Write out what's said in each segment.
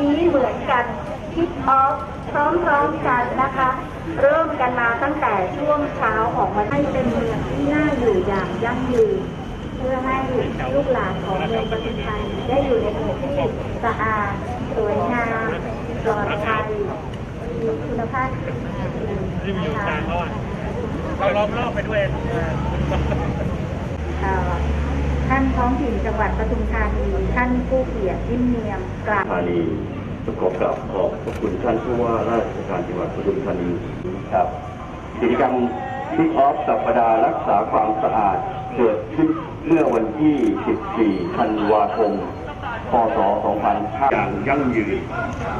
นี้เหมือนกันคิดออฟพร้อมๆกันนะคะ เริ่มกันมาตั้งแต่ช่วงเช้าของวันให้เป็นเมืองที่น่าอยู่อย่างยั่งยืนเพื่อให้ลูกหลานของเมืองปทุมธานีได้อยู่ในเมืองที่สะอาดสวยงามปลอดภัยมีคุณภาพที่ดีนะคะเราล้อมรอบไปด้วยเอ่อ ท่านท้องถิ่นจังหวัดปทุมธานี ท่านผู้เกียรติยิ่มเนียมกราบธานีขอกราบขอบพระคุณท่านผู้ว่าราชการจังหวัดปทุมธานีครับกิจกรรมคิกออฟสัปดาห์รักษาความสะอาดเกิดขึ้นเมื่อวันที่ 14 ธันวาคม พศ 2500อย่างยั่งยืน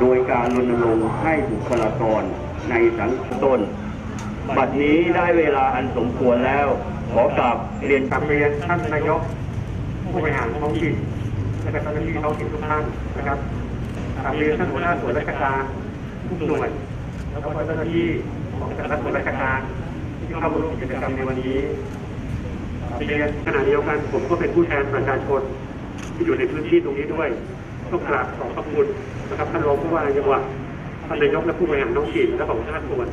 โดยการรณรงค์ให้บุคลากรในสังคมต้น บัดนี้ได้เวลาอันสมควรแล้ว ขอกราบเรียนกลับเรียนท่านนายก ผู้บริหารท้องถิ่นและก็เจ้าหน้าที่ท้องถิ่นทุกท่านนะครับกลับเรียนท่านหัวหน้าส่วนราชการทุกหน่วยแล้วก็เจ้าหน้าที่ของแต่ละส่วนราชการที่เข้าร่วมกิจกรรมในวันนี้ตับเรียนขณะเดียวกันผมก็เป็นผู้แทนประชาชนที่อยู่ในพื้นที่ตรงนี้ด้วยต้องกราบขอบพระคุณนะครับท่านรองผู้ว่าจังหวัดท่านนายกและผู้บริหารท้องถิ่นและของชาติส่วน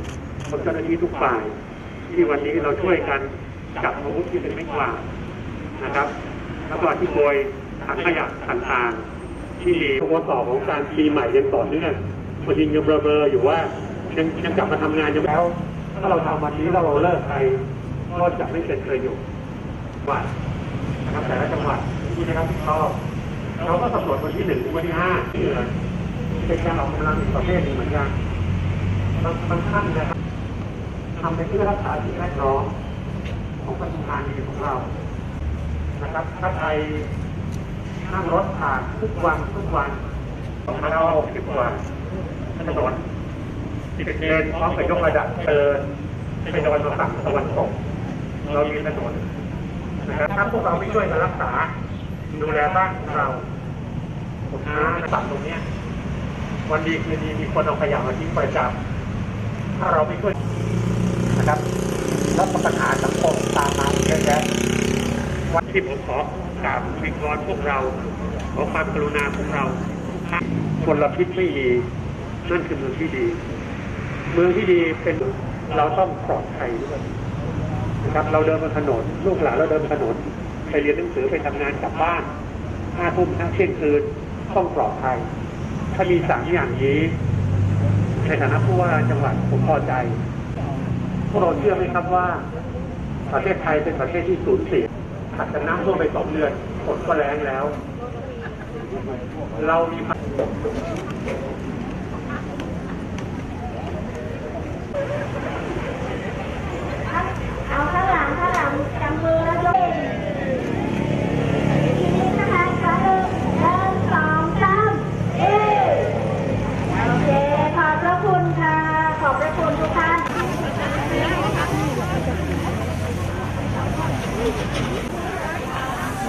ของเจ้าหน้าที่ทุกฝ่าย ที่วันนี้เราช่วยกันจับอาวุธที่เป็นไม้กวาดนะครับ แล้วก็ที่โกยถังขยะต่างๆ ที่มีทบต่อของการปีใหม่ยังต่อเนื่องมันยังยังเบลอๆอยู่ว่ายังยังกลับมาทำงานอยู่แล้ว ถ้าเราทำวันนี้เราเลิกไปก็จะไม่เป็นประโยชน์จังหวัดนะครับแต่ละจังหวัดที่ได้รับผิดชอบเราก็กำหนดวันที่หนึ่งวันที่ห้าที่เหลือเป็นการออกกำลังอีกประเภทหนึ่งเหมือนกันบางบางท่านนะครับทำไปเพื่อรักษาสิ่งแวดล้อมของปทุมธานีของเรา นะครับถ้าใครนั่งรถผ่านทุกวันทุกวันสองพันห้าร้อยหกสิบกว่าถนนสิบเลนพร้อมกับยกระดับเดินไปตะวันตกตะวันตกเรามีถนนนะครับถ้าพวกเราไม่ช่วยกันรักษา ดูแลบ้านของเราผมนะตัดตรงเนี้ยวันดีคืนดีมีคนเอาขยะมาทิ้งประจำถ้าเราไม่ช่วยนะครับ แล้วปัญหาสังคมตามมาเยอะแยะ วันที่ผมขอกราบวิงวอนพวกเราขอความกรุณาพวกเราคนละพิษไม่มีนั่นคือเมืองที่ดี เมืองที่ดีเป็นเราต้องปลอดภัยด้วยนะครับเราเดินบนถนนลูกหลานเราเดินบนถนนไปเรียนหนังสือไปทำงานกลับบ้านห้าทุ่มทั้งเที่ยงคืนต้องปลอดภัย ถ้ามีสามอย่างนี้ในฐานะผู้ว่าจังหวัดผมพอใจ พวกเราเชื่อไหมครับว่า ประเทศไทยเป็นประเทศที่สูญเสีย ขัดกันน้ำท่วมไปสองเดือนฝนก็แรงแล้ว เรามี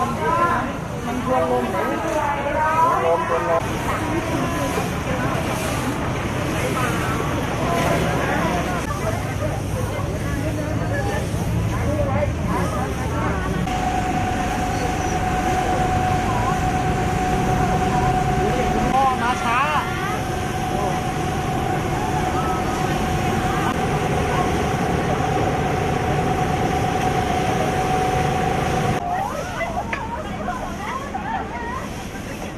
เอาข้างหลังข้างหลังจับมือแล้วยกทีนี้นะคะขอหนึ่งหนึ่งสองสามค ขอบพร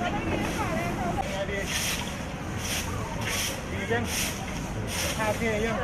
ะคุณค่ะ ขอบพระคุณทุกท่าน ดีจั งท่าเท่ยัง